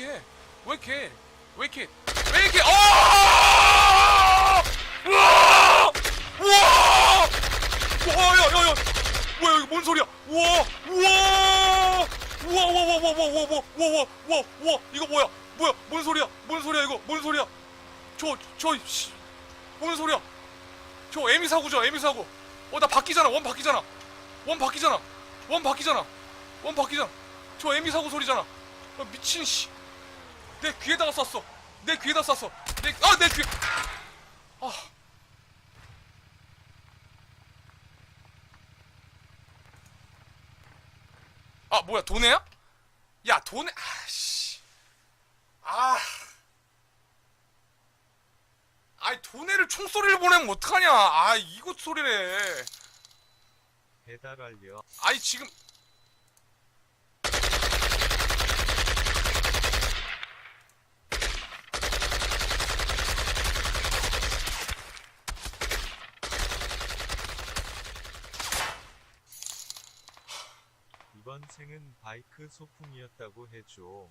이렇게 해? 왜 이렇게 해? 왜 이렇게 왜 이렇게 어! 우와! 우와! 우와! 야 야 야! 뭐야 이거 뭔 소리야? 우와! 우와! 우와 우와 우와 우와 우와 우와 우와 우와 우와 이거 뭐야? 뭐야? 뭔 소리야? 뭔 소리야 이거? 뭔 소리야? 저 저 씨. 뭔 소리야? 저 에미 사고죠 에미 사고. 어 나 바뀌잖아 원 바뀌잖아. 원 바뀌잖아. 원 바뀌잖아. 원 바뀌잖아. 저 에미 사고 소리잖아. 아, 미친 씨. 내 귀에다가 쐈어. 내 귀에다 쐈어. 내, 아, 내 귀. 아. 아, 뭐야, 도네야? 야, 도네, 아, 씨. 아. 아이, 도네를 총소리를 보내면 어떡하냐. 아, 이것 소리래. 배달 완료. 아이, 지금. 이번 생은 바이크 소풍이었다고 해줘.